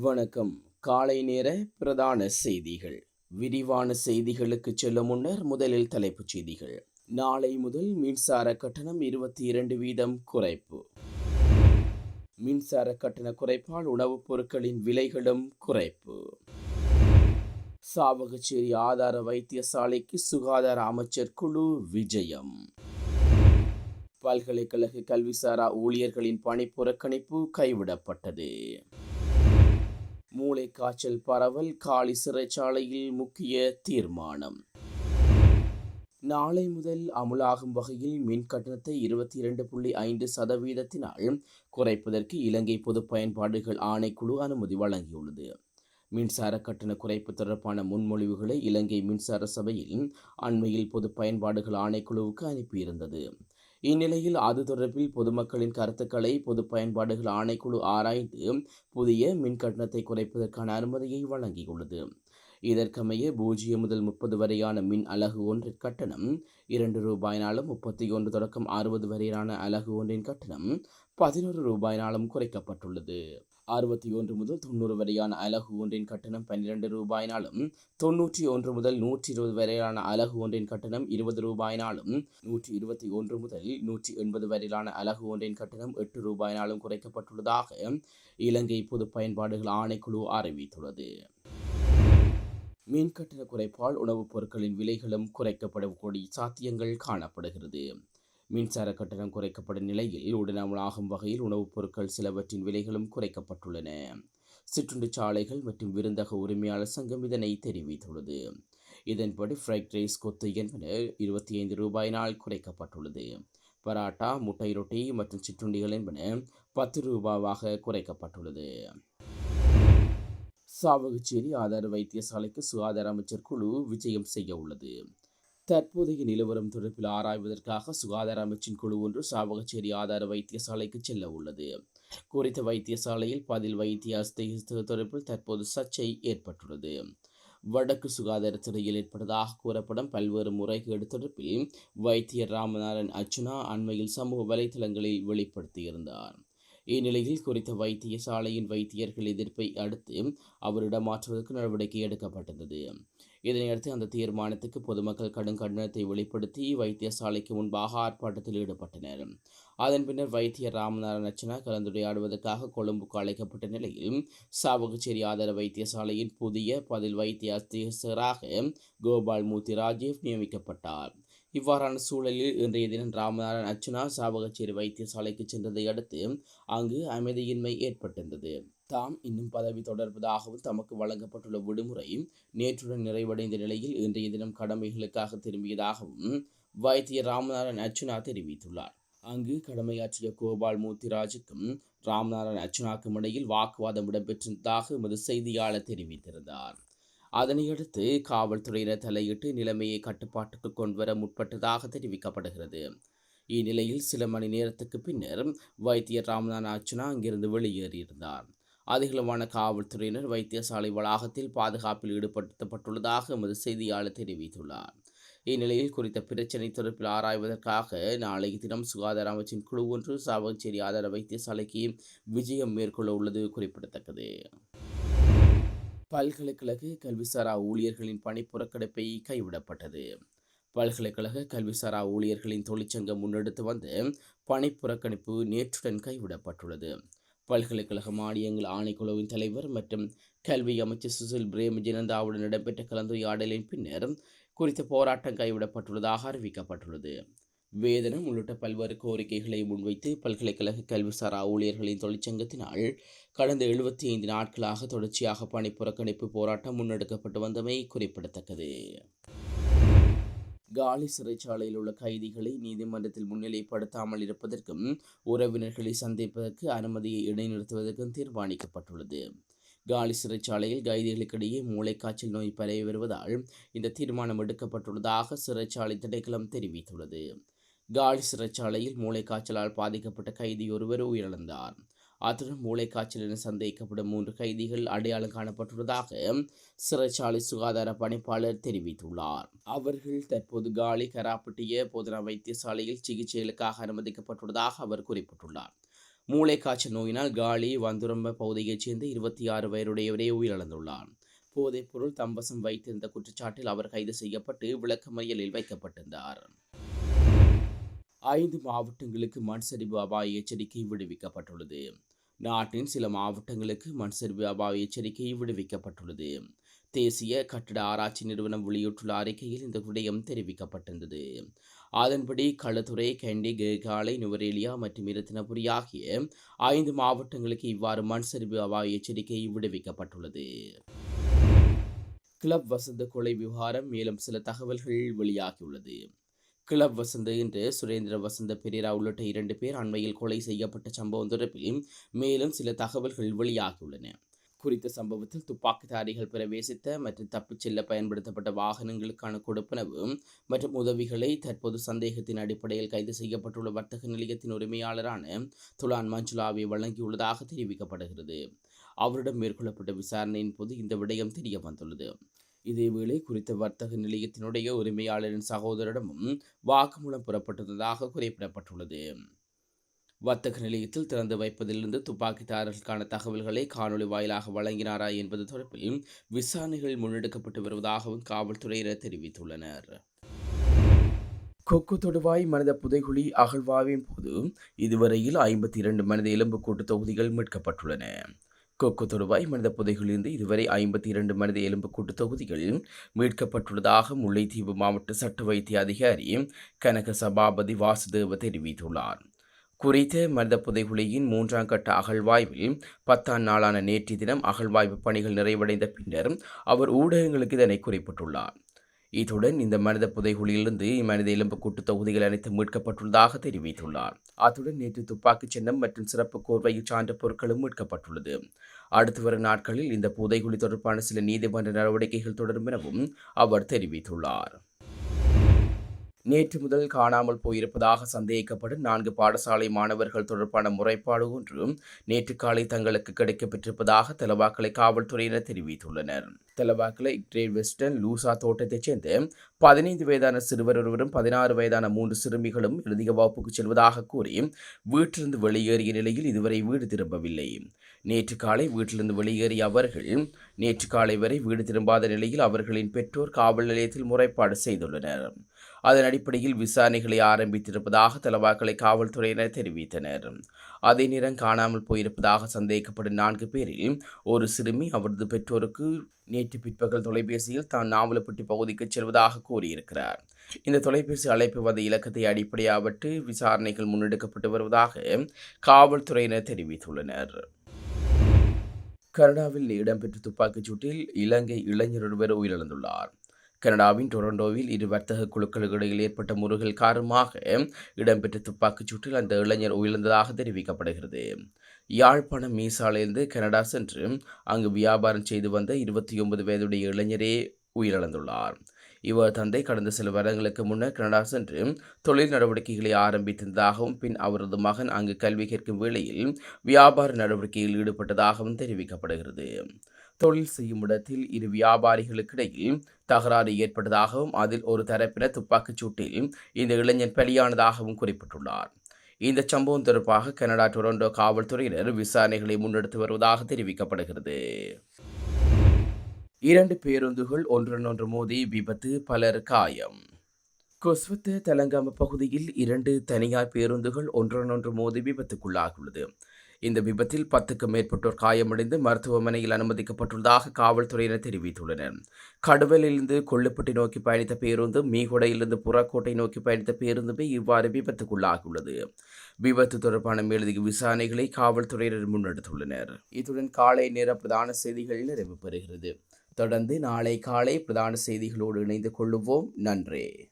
வணக்கம். காலை நேர பிரதான செய்திகள். விரிவான செய்திகளுக்கு செல்லும் முன்னர் முதலில் தலைப்புச் செய்திகள். நாளை முதல் மின்சார கட்டணம் இருபத்தி இரண்டு வீதம் குறைப்பு. மின்சார கட்டண குறைப்பால் உணவுப் பொருட்களின் விலைகளும் குறைப்பு. சாவகச்சேரி ஆதார வைத்தியசாலைக்கு சுகாதார அமைச்சர் குழு விஜயம். பல்கலைக்கழக கல்விசாரா ஊழியர்களின் பணி புறக்கணிப்பு கைவிடப்பட்டது. மூளைக்காய்ச்சல் பரவல் காலி சிறைச்சாலையில் முக்கிய தீர்மானம். நாளை முதல் அமுலாகும் வகையில் மின் கட்டணத்தை இருபத்தி இரண்டு புள்ளி ஐந்து சதவீதத்தினால் குறைப்பதற்கு இலங்கை பொது பயன்பாடுகள் ஆணைக்குழு அனுமதி வழங்கியுள்ளது. மின்சார கட்டண குறைப்பு தொடர்பான முன்மொழிவுகளை இலங்கை மின்சார சபையில் அண்மையில் பொது பயன்பாடுகள் ஆணைக்குழுவுக்கு அனுப்பியிருந்தது. இந்நிலையில் அது தொடர்பில் பொதுமக்களின் கருத்துக்களை பொது பயன்பாடுகள் ஆணைக்குழு ஆராய்ந்து புதிய மின் கட்டணத்தை குறைப்பதற்கான அனுமதியை வழங்கியுள்ளது. இதற்கமைய பூஜ்ஜியம் முதல் முப்பது வரையான மின் அலகு ஒன்றின் கட்டணம் இரண்டு ரூபாயினாலும் முப்பத்தி ஒன்று தொடக்கம் அறுபது வரையிலான அலகு ஒன்றின் கட்டணம் பதினோரு ரூபாயினாலும் குறைக்கப்பட்டுள்ளது. அறுபத்தி ஒன்று முதல் தொண்ணூறு வரையான அலகு ஒன்றின் கட்டணம் பன்னிரண்டு ரூபாயினாலும் தொன்னூற்றி ஒன்று முதல் நூற்றி இருபது வரையிலான அலகு ஒன்றின் கட்டணம் இருபது ரூபாயினாலும் நூற்றி இருபத்தி ஒன்று முதல் நூற்றி எண்பது வரையிலான அலகு ஒன்றின் கட்டணம் எட்டு ரூபாயினாலும் குறைக்கப்பட்டுள்ளதாக இலங்கை பொது பயன்பாடுகள் ஆணைக்குழு அறிவித்துள்ளது. மின் கட்டண குறைப்பால் உணவுப் பொருட்களின் விலைகளும் குறைக்கப்படக்கூடிய சாத்தியங்கள் காணப்படுகிறது. மின்சார கட்டணம் குறைக்கப்படும் நிலையில் உடனமலாகும் வகையில் உணவுப் பொருட்கள் சிலவற்றின் விலைகளும் குறைக்கப்பட்டுள்ளன. சிற்றுண்டி சாலைகள் மற்றும் விருந்தக உரிமையாளர் சங்கம் இதனை தெரிவித்துள்ளது. இதன்படி ஃப்ரைட் ரைஸ் கொத்து என்பன இருபத்தி ஐந்து ரூபாயினால் குறைக்கப்பட்டுள்ளது. பராட்டா முட்டை ரொட்டி மற்றும் சிற்றுண்டிகள் என்பன பத்து ரூபாவாக குறைக்கப்பட்டுள்ளது. சாவகச்சேரி ஆதார வைத்தியசாலைக்கு சுகாதார அமைச்சர் குழு விஜயம் செய்ய உள்ளது. தற்போதைய நிலவரம் தொடர்பில் ஆராய்வதற்காக சுகாதார அமைச்சின் குழு ஒன்று சாவகச்சேரி ஆதார வைத்தியசாலைக்கு செல்ல உள்ளது. குறித்த வைத்தியசாலையில் பதில் வைத்திய அஸ்தகிஸ்த தொடர்பில் தற்போது சர்ச்சை ஏற்பட்டுள்ளது. வடக்கு சுகாதாரத்துறையில் ஏற்பட்டதாக கூறப்படும் பல்வேறு முறைகேடு தொடர்பில் வைத்தியர் ராமநாதன் அர்ச்சுனா அண்மையில் சமூக வலைதளங்களில் வெளிப்படுத்தியிருந்தார். இந்நிலையில் குறித்த வைத்தியசாலையின் வைத்தியர்கள் எதிர்ப்பை அடுத்து அவரிடம் மாற்றுவதற்கு நடவடிக்கை எடுக்கப்பட்டது இதனையடுத்து அந்த தீர்மானத்துக்கு பொதுமக்கள் கடும் கண்டனத்தை வெளிப்படுத்தி வைத்தியசாலைக்கு முன்பாக ஆர்ப்பாட்டத்தில் ஈடுபட்டனர். அதன் பின்னர் வைத்தியர் ராமநாதன் அர்ச்சனா கலந்துரையாடுவதற்காக கொழும்புக்கு அழைக்கப்பட்ட நிலையில் சாவகச்சேரி ஆதார வைத்தியசாலையின் புதிய பதில் வைத்திய அஸ்தீசராக கோபால் மூர்த்தி ராஜீவ் நியமிக்கப்பட்டார். இவ்வாறான சூழலில் இன்றைய தினம் ராமநாதன் அர்ச்சனா சாவகச்சேரி வைத்தியசாலைக்கு சென்றதை அடுத்து அங்கு அமைதியின்மை ஏற்பட்டிருந்தது. தாம் இன்னும் பதவி தொடர்வதாகவும் தமக்கு வழங்கப்பட்டுள்ள விடுமுறை நேற்றுடன் நிறைவடைந்த நிலையில் இன்றைய தினம் கடமைகளுக்காக திரும்பியதாகவும் வைத்தியர் ராமநாதன் அர்ச்சுனா தெரிவித்துள்ளார். அங்கு கடமையாற்றிய கோபால் மூர்த்திராஜுக்கும் ராமநாதன் அர்ச்சுனாக்கும் இடையில் வாக்குவாதம் இடம்பெற்றிருந்ததாக எமது செய்தியாளர் தெரிவித்திருந்தார். அதனையடுத்து காவல்துறையினர் தலையிட்டு நிலைமையை கட்டுப்பாட்டுக்கு கொண்டுவர முற்பட்டதாக தெரிவிக்கப்படுகிறது. இந்நிலையில் சில மணி நேரத்துக்கு பின்னர் வைத்தியர் ராமநாதன் அர்ச்சனா அங்கிருந்து வெளியேறியிருந்தார். அதிகளவான காவல்துறையினர் வைத்தியசாலை வளாகத்தில் பாதுகாப்பில் ஈடுபடுத்தப்பட்டுள்ளதாக எமது செய்தியாளர் தெரிவித்துள்ளார். இந்நிலையில் குறித்த பிரச்சினை தொடர்பில் ஆராய்வதற்காக நாளைய தினம் சுகாதார அமைச்சின் குழு ஒன்று சாவகச்சேரி ஆதார வைத்தியசாலைக்கு விஜயம் மேற்கொள்ள உள்ளது குறிப்பிடத்தக்கது. பல்கலைக்கழக கல்விசாரா ஊழியர்களின் பணி புறக்கணிப்பை கைவிடப்பட்டது. பல்கலைக்கழக கல்விசாரா ஊழியர்களின் தொழிற்சங்கம் முன்னெடுத்து வந்து பணி புறக்கணிப்பு நேற்றுடன் கைவிடப்பட்டுள்ளது. பல்கலைக்கழக மானியங்கள் ஆணைக்குழுவின் தலைவர் மற்றும் கல்வி அமைச்சர் சுசில் பிரேமஜனந்தாவுடன் இடம்பெற்ற கலந்துரையாடலின் பின்னர் குறித்த போராட்டம் கைவிடப்பட்டுள்ளதாக அறிவிக்கப்பட்டுள்ளது. வேதனம் உள்ளிட்ட பல்வேறு கோரிக்கைகளை முன்வைத்து பல்கலைக்கழக கல்விசாரா ஊழியர்களின் தொழிற்சங்கத்தினால் கடந்த எழுபத்தி ஐந்து நாட்களாக தொடர்ச்சியாக பணி புறக்கணிப்பு போராட்டம் முன்னெடுக்கப்பட்டு வந்தமை குறிப்பிடத்தக்கது. காலி சிறைச்சாலையில் உள்ள கைதிகளை நீதிமன்றத்தில் முன்னிலைப்படுத்தாமல் இருப்பதற்கும் உறவினர்களை சந்திப்பதற்கு அனுமதியை இடைநிறுத்துவதற்கும் தீர்மானிக்கப்பட்டுள்ளது. காலி சிறைச்சாலையில் கைதிகளுக்கிடையே மூளைக்காய்ச்சல் நோய் பரவி வருவதால் இந்த தீர்மானம் எடுக்கப்பட்டுள்ளதாக சிறைச்சாலை திணைக்களம் தெரிவித்துள்ளது. காலி சிறைச்சாலையில் மூளைக்காய்ச்சலால் பாதிக்கப்பட்ட கைதி ஒருவர் உயிரிழந்தார். அத்துடன் மூளைக்காய்ச்சல் என சந்தேகிக்கப்படும் மூன்று கைதிகள் அடையாளம் காணப்பட்டுள்ளதாக சிறைச்சாலை சுகாதார பணிப்பாளர் தெரிவித்துள்ளார். அவர்கள் தற்போது காலி கராப்பட்டிய போதனா வைத்தியசாலையில் சிகிச்சைகளுக்காக அனுமதிக்கப்பட்டுள்ளதாக அவர் குறிப்பிட்டுள்ளார். மூளைக்காய்ச்சல் நோயினால் காலி வந்துரம்ப பகுதியைச் சேர்ந்த இருபத்தி ஆறு வயதுடையவரே உயிரிழந்துள்ளார். போதைப்பொருள் தம்பசம் வைத்திருந்த குற்றச்சாட்டில் அவர் கைது செய்யப்பட்டு விளக்கமறியலில் வைக்கப்பட்டிருந்தார். ஐந்து மாவட்டங்களுக்கு மண் சரிவு அபாய எச்சரிக்கை விடுவிக்கப்பட்டுள்ளது. நாட்டின் சில மாவட்டங்களுக்கு மண் சரிவு அபாய எச்சரிக்கை விடுவிக்கப்பட்டுள்ளது. தேசிய கட்டட ஆராய்ச்சி நிறுவனம் வெளியிட்டுள்ள அறிக்கையில் இந்த விடயம் தெரிவிக்கப்பட்டிருந்தது. அதன்படி களத்துறை கண்டி கேகாலை நுவரேலியா மற்றும் இரத்தினபுரி ஆகிய ஐந்து மாவட்டங்களுக்கு இவ்வாறு மண் சரிவு அபாய எச்சரிக்கை விடுவிக்கப்பட்டுள்ளது. கிளப் வசந்த கொலை விவகாரம் மேலும் சில தகவல்கள் வெளியாகியுள்ளது. கிளப் வசந்த என்று சுரேந்திர வசந்த பெரேரா உள்ளிட்ட இரண்டு பேர் அண்மையில் கொலை செய்யப்பட்ட சம்பவம் தொடர்பில் மேலும் சில தகவல்கள் வெளியாகியுள்ளன. குறித்த சம்பவத்தில் துப்பாக்கிதாரிகள் பிரவேசித்த மற்றும் தப்பிச் செல்ல பயன்படுத்தப்பட்ட வாகனங்களுக்கான கொடுப்பனவு மற்றும் உதவிகளை தற்போது சந்தேகத்தின் அடிப்படையில் கைது செய்யப்பட்டுள்ள வர்த்தக நிலையத்தின் உரிமையாளரான துலான் மஞ்சுலாவை வழங்கியுள்ளதாக தெரிவிக்கப்படுகிறது. அவரிடம் மேற்கொள்ளப்பட்ட விசாரணையின் போது இந்த விடயம் தெரிய வந்துள்ளது இதேவேளை குறித்த வர்த்தக நிலையத்தினுடைய உரிமையாளரின் சகோதரிடமும் வாக்குமூலம் புறப்பட்டுள்ளதாக குறிப்பிடப்பட்டுள்ளது. வர்த்தக நிலையத்தில் திறந்து வைப்பதிலிருந்து துப்பாக்கிதாரர்களுக்கான தகவல்களை காணொலி வாயிலாக வழங்கினாரா என்பது தொடர்பில் விசாரணைகள் முன்னெடுக்கப்பட்டு வருவதாகவும் காவல்துறையினர் தெரிவித்துள்ளனர். கொக்கு தொடுவாய் மனித புதைகுழி அகழ்வாவின் போது இதுவரையில் ஐம்பத்தி இரண்டு மனித எலும்புக்கூட்டு தொகுதிகள் மீட்கப்பட்டுள்ளன. கொக்கு தொடுவாய் மனித புதைகளிலிருந்து இதுவரை ஐம்பத்தி இரண்டு மனித எலும்புக்கூட்டு தொகுதிகள் மீட்கப்பட்டுள்ளதாக முல்லைத்தீவு மாவட்ட சட்ட வைத்திய அதிகாரி கனக சபாபதி வாசுதேவ தெரிவித்துள்ளார். குறித்த மனித புதைகுழியின் மூன்றாம் கட்ட அகழ்வாய்வில் பத்தாம் நாளான நேற்று தினம் அகழ்வாய்வு பணிகள் நிறைவடைந்த பின்னர் அவர் ஊடகங்களுக்கு இதனை குறிப்பிட்டுள்ளார். இத்துடன் இந்த மனித புதைகுழியிலிருந்து இம்மனித எலும்புக்கூட்டு தொகுதிகள் அனைத்து மீட்கப்பட்டுள்ளதாக தெரிவித்துள்ளார். அத்துடன் நேற்று துப்பாக்கிச் சின்னம் மற்றும் சிறப்பு கோர்வையில் சான்ற பொருட்களும் மீட்கப்பட்டுள்ளது. அடுத்து வரும் நாட்களில் இந்த புதைகுழி தொடர்பான சில நீதிமன்ற நடவடிக்கைகள் தொடரும் எனவும் அவர் தெரிவித்துள்ளார். நேற்று முதல் காணாமல் போயிருப்பதாக சந்தேகிக்கப்படும் நான்கு பாடசாலை மாணவர்கள் தொடர்பான முறைப்பாடு ஒன்றும் நேற்று காலை தங்களுக்கு கிடைக்கப்பெற்றிருப்பதாக தலவாக்கலை காவல்துறையினர் தெரிவித்துள்ளனர். தலவாக்கலை கிரேட் வெஸ்டர்ன் லூசா தோட்டத்தைச் சேர்ந்த பதினைந்து வயதான சிறுவர் ஒருவரும் பதினாறு வயதான மூன்று சிறுமிகளும் எழுதிய வகுப்புக்கு செல்வதாக கூறி வீட்டிலிருந்து வெளியேறிய நிலையில் இதுவரை வீடு திரும்பவில்லை. நேற்று காலை வீட்டிலிருந்து வெளியேறிய அவர்கள் நேற்று காலை வரை வீடு திரும்பாத நிலையில் அவர்களின் பெற்றோர் காவல் நிலையத்தில் முறைப்பாடு செய்துள்ளனர். அதன் அடிப்படையில் விசாரணைகளை ஆரம்பித்திருப்பதாக தலவாக்களை காவல்துறையினர் தெரிவித்தனர். அதே நேரம் காணாமல் போயிருப்பதாக சந்தேகிக்கப்படும் நான்கு பேரில் ஒரு சிறுமி அவரது பெற்றோருக்கு நேற்று பிற்பகல் தொலைபேசியில் தான் நாவலப்பட்டி பகுதிக்கு செல்வதாக கூறியிருக்கிறார். இந்த தொலைபேசி அழைப்பு வந்த இலக்கத்தை அடிப்படையாகட்டு விசாரணைகள் முன்னெடுக்கப்பட்டு வருவதாக காவல்துறையினர் தெரிவித்துள்ளனர். கனடாவில் இடம்பெற்ற துப்பாக்கிச் சூட்டில் இலங்கை இளைஞர் ஒருவர் உயிரிழந்துள்ளார். கனடாவின் டொரண்டோவில் இரு வர்த்தக குழுக்களுக்கு இடையில் ஏற்பட்ட முருகல் காரணமாக இடம்பெற்ற துப்பாக்கிச் சூட்டில் அந்த இளைஞர் உயிர்ந்ததாக தெரிவிக்கப்படுகிறது. யாழ்ப்பாணம் மீசாலையிலிருந்து கனடா சென்று அங்கு வியாபாரம் செய்து வந்த இருபத்தி ஒன்பது வயதுடைய இளைஞரே உயிரிழந்துள்ளார். இவர் தந்தை கடந்த சில வருடங்களுக்கு முன்னர் கனடா சென்று தொழில் நடவடிக்கைகளை ஆரம்பித்திருந்ததாகவும் பின் அவரது மகன் அங்கு கல்வி கேட்கும் வேளையில் வியாபார நடவடிக்கையில் ஈடுபட்டதாகவும் தெரிவிக்கப்படுகிறது. தொழில் செய்யும் இடத்தில் இரு வியாபாரிகளுக்கிடையில் தகராறு ஏற்பட்டதாகவும் அதில் ஒரு தரப்பினர் துப்பாக்கிச் சூட்டில் இந்த இளைஞன் பலியானதாகவும் குறிப்பிட்டுள்ளார். இந்த சம்பவம் தொடர்பாக கனடா டொரண்டோ காவல்துறையினர் விசாரணைகளை முன்னெடுத்து வருவதாக தெரிவிக்கப்படுகிறது. இரண்டு பேருந்துகள் ஒன்றொன்று மோதி விபத்து பலர் காயம். கொஸ்வத்து தலங்காம பகுதியில் இரண்டு தனியார் பேருந்துகள் ஒன்றொன்று மோதி விபத்துக்குள்ளாகியுள்ளது. இந்த விபத்தில் பத்துக்கும் மேற்பட்டோர் காயமடைந்து மருத்துவமனையில் அனுமதிக்கப்பட்டுள்ளதாக காவல்துறையினர் தெரிவித்துள்ளனர். கடுவலிலிருந்து கொள்ளுப்பட்டி நோக்கி பயணித்த பேருந்து மீகொடையிலிருந்து புறக்கோட்டை நோக்கி பயணித்த பேருந்துமே இவ்வாறு விபத்துக்குள்ளாகியுள்ளது. விபத்து தொடர்பான மேலதிக விசாரணைகளை காவல்துறையினர் முன்னெடுத்துள்ளனர். இத்துடன் காலை நேர பிரதான செய்திகள் நிறைவு பெறுகிறது. தொடர்ந்து நாளை காலை பிரதான செய்திகளோடு இணைந்து கொள்ளுவோம். நன்றி.